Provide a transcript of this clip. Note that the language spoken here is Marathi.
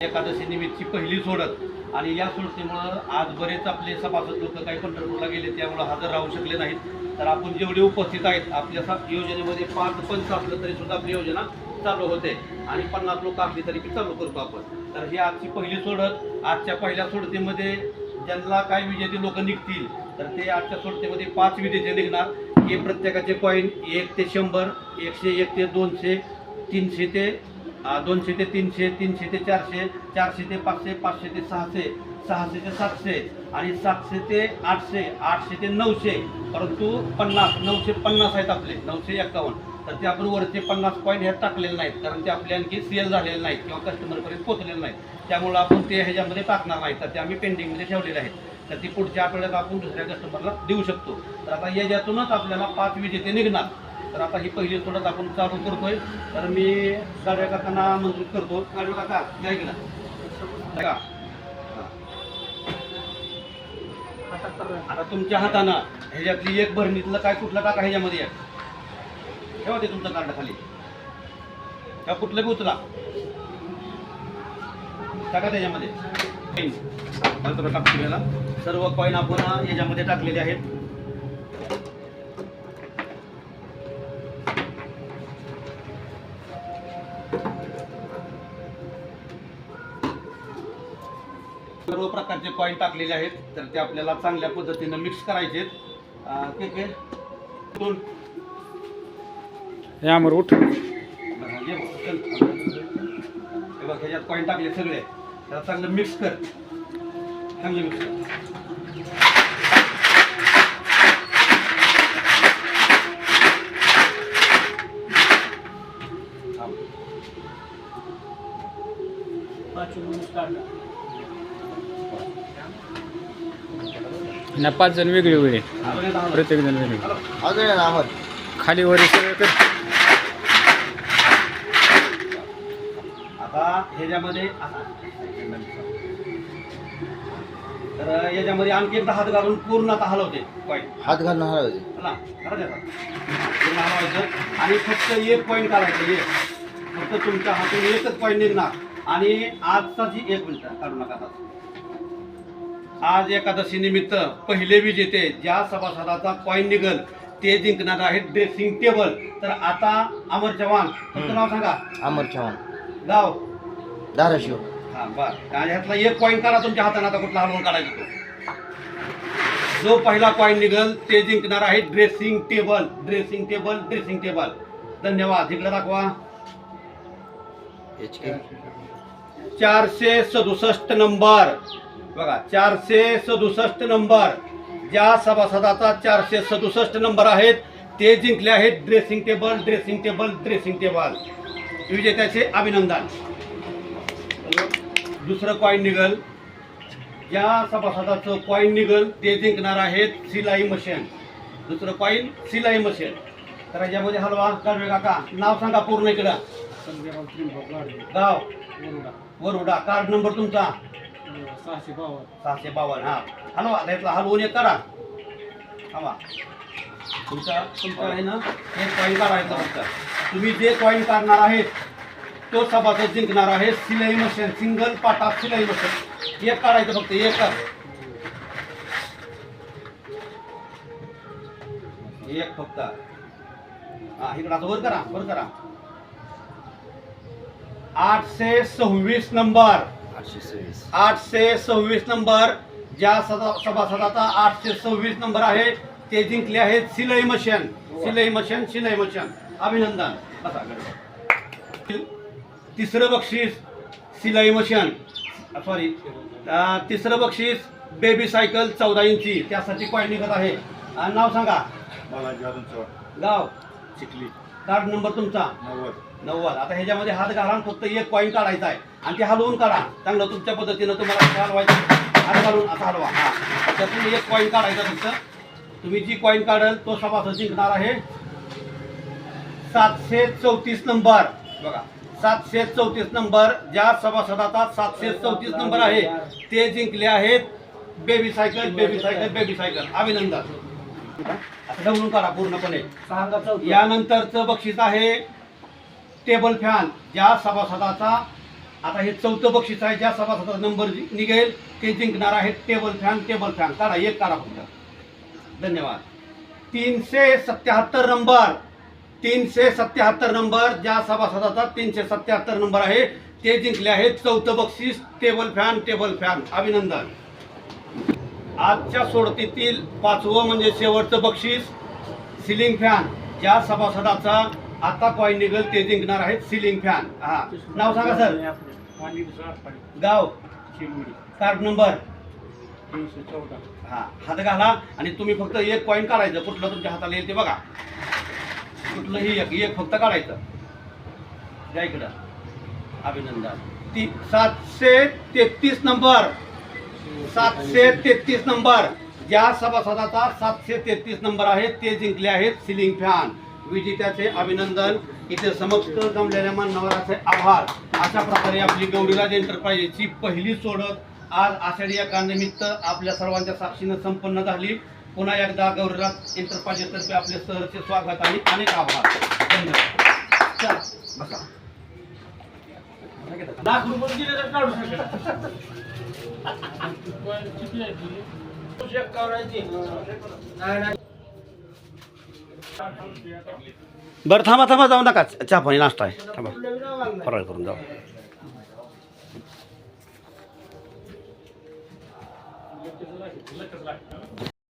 एकादशी निमित्तची पहिली सोडत आणि या सोडतीमुळं आज बरेच आपले सभासद लोक काही पंढरपूरला गेले त्यामुळं हजर राहू शकले नाहीत. तर आपण जेवढे उपस्थित आहेत आपल्या सा- योजनेमध्ये पाच पंच असलं तरी सुद्धा आपली योजना चालू होते. आणि पन्नास लोक असली तरी बी चालू करतो आपण. तर ही आजची पहिली सोडत आजच्या पहिल्या सोडतीमध्ये ज्यांना काय विजेते लोक निघतील तर ते आजच्या सोडतीमध्ये पाच विजेते निघणार. हे प्रत्येकाचे पॉईंट एक ते शंभर एकशे एक ते दोनशे तीनशे ते दोनशे ते तीनशे तीनशे ते चारशे चारशे ते पाचशे पाचशे ते सहाशे सहाशे ते सातशे आणि सातशे ते आठशे आठशे ते नऊशे परंतु पन्नास नऊशे पन्नास आहेत आपले नऊशे एक्कावन्न तर ते आपण वरचे पन्नास पॉईंट ह्यात टाकलेले नाहीत कारण ते आपले आणखी सेल झालेले नाहीत किंवा कस्टमरपर्यंत पोचलेले नाहीत. त्यामुळं आपण ते ह्याच्यामध्ये टाकणार नाही तर ते आम्ही पेंडिंगमध्ये ठेवलेले आहेत. तर ती पुढच्या आठवड्यात आपण दुसऱ्या कस्टमरला देऊ शकतो. तर आता याच्यातूनच आपल्याला पाच विजेते निघणार. तर आता ही पहिली थोडंच आपण चालू करतोय. तर मी गाडव्या काकांना आमंत्रित करतो. गाडव्या काका या इकडं. बघा. आता तुमच्या हातानं ह्याच्यातली एक भरणीतलं काय कुठलं टाका ह्याच्यामध्ये आहे ठेवा ते तुमचं कार्ड खाली. का कुठलं बी उचला. टाका त्याच्यामध्ये. थोडं टाकतो याला सर्व कॉईन आपण याच्यामध्ये टाकलेले आहेत. सर्व प्रकारचे कॉईन टाकलेले आहेत. तर ते आपल्याला चांगल्या पद्धतीनं मिक्स करायचे दोन या अमर उठ. हे बघ ह्याच्यात कॉईन टाकले सगळे. त्याला चांगलं मिक्स कर. चांगलं मिक्स कर. ना पाच जण वेगळे वेगळे. प्रत्येक जण वेगळे. खाली वर सगळं कर आता ह्याच्यामध्ये तर याच्यामध्ये आणखी एकदा हात घालून पूर्ण आता हलवते. कॉईन हात घालून हलवायचे. चला करा त्याचा. पूर्ण हलवायचं. आणि फक्त एक पॉईंट काढायचं एक. फक्त तुमच्या हातून एकच पॉईंट निघणार. आणि आजचा जी एक मिनिट काढू नका आता. आज एकादशी निमित्त पहिले विजेते ज्या सभासदाचा कॉईन निघल ते जिंकणार आहेत ड्रेसिंग टेबल तर आता अमर चव्हाण तुमचं नाव सांगा. अमर चव्हाण. गाव. धाराशिव. हा बर. आणि ह्यातला एक कॉईन काढा तुमच्या हाताने आता कुठला हलवून काढायचा तो. जो पहिला कॉईन निघल ते जिंकणार आहे dressing table dressing table dressing table धन्यवाद. इकडे दाखवा. एच के चारशे सदुसष्ट नंबर. बघा चारशे सदुसष्ट नंबर. ज्या सभासदाचा चारशे सदुसष्ट नंबर आहेत ते जिंकले आहेत. Dressing table dressing table dressing table विजेत्याचे अभिनंदन. दुसरं कॉईन निघल. ज्या सभासदाचं कॉईन निघल ते जिंकणार आहेत सिलाई मशीन दुसरं कॉईन सिलाई मशीन तर याच्यामध्ये हलवा गाडवे काका नाव सांगा पूर्ण इकडं. गाव. वरुडा. कार्ड नंबर तुमचा? सहाशे बावन्न. सहाशे बावन्न हा. हलवा इथला हलवून एक करा. हवा. तुमचा तुमचा आहे ना? एक कॉईन काढायचा फक्त. तुम्ही जे कॉईन काढणार आहेत तो सभासद जिंकणार आहे. सिलाई मशीन सिंगल पाटा सिलाई मशीन. एक काढायचं फक्त एक कर एक फक्त. हा इकडं आता वर करा वर करा. आठशे सव्वीस नंबर. आठशे सव्वीस. नंबर. ज्या सदा सभासदाचा आठशे सव्वीस नंबर आहे ते जिंकले आहेत सिलाई मशीन. सिलाई मशीन सिलाई मशीन. अभिनंदन. गडबड. तिसरं बक्षीस सिलाई मशीन. सॉरी तिसरं बक्षीस बेबी सायकल चौदा इंची. त्यासाठी कॉईन निघत आहे. आणि नाव सांगा. बालाजी अजून चव्हाण. गाव. चिखली. कार्ड नंबर तुमचा. नव्वद. नव्वद. आता ह्याच्यामध्ये हात घाला आणि फक्त एक कॉईन काढायचा आहे. आणि ते हलवून काढा. चांगलं तुमच्या पद्धतीनं तुम्हाला हलवायचं हात घालून असं हलवा. हा. त्यातून एक कॉईन काढायचा फक्त. तुम्ही जी कॉईन काढल तो सभासद जिंकणार आहे. सातशे चौतीस नंबर. बघा. सातशे चौतीस नंबर ज्या सभासदाचा सातशे चौतीस नंबर आहे ते जिंकले आहेत baby cycle baby cycle baby cycle अभिनंदन. आता ढवळून काढा पूर्णपणे. यानंतरचं बक्षीस आहे टेबल फॅन ज्या सभासदाचा आता हे चौथं बक्षीस आहे ज्या सभासदाचा नंबर निघेल ते जिंकणार आहे टेबल फॅन टेबल फॅन काढा एक काढा फक्त. धन्यवाद. तीनशे सत्याहत्तर नंबर. तीनशे सत्याहत्तर नंबर ज्या सभासदाचा तीनशे सत्याहत्तर नंबर आहे ते जिंकले आहेत चौथं बक्षीस टेबल फॅन टेबल फॅन अभिनंदन. आजच्या सोडतीतील पाचवं म्हणजे शेवटचं बक्षीस सिलिंग फॅन ज्या सभासदाचा आता पॉईंट निघेल ते जिंकणार आहेत सिलिंग फॅन हा. नाव सांगा सर गाव. कार्ड नंबर तीनशे चौदा हा. हात घाला आणि तुम्ही फक्त एक कॉईन काढायचं. कुठलं तुमच्या हाताला येईल ते बघा. कुठलंही एक एक फक्त काढायचं. द्या इकडं. अभिनंदन. ती सातशे तेहतीस नंबर. सातशे तेहतीस नंबर. ज्या सभासदाचा सातशे तेहतीस नंबर आहे ते जिंकले आहेत सिलिंग फॅन. विजेत्याचे अभिनंदन. इथे समक्ष जमलेल्या मान्यवराचे आभार. अशा प्रकारे आपली गौरीराज एंटरप्राइजेसची पहिली सोडत आज आषाढी एकानिमित्त आपल्या सर्वांच्या साक्षीनं संपन्न झाली. पुन्हा एकदा गौरीराज एंटरप्राइजेसतर्फे आपले सहर्ष स्वागत आणि अनेक आभार. धन्यवाद. चला, बसा. लाख रुपये दिले तर काढू शकता. बरं थांबा थांबा जाऊ नका. चहा पाणी नाश्ता आहे. थांबा. फराळ करून जाऊ.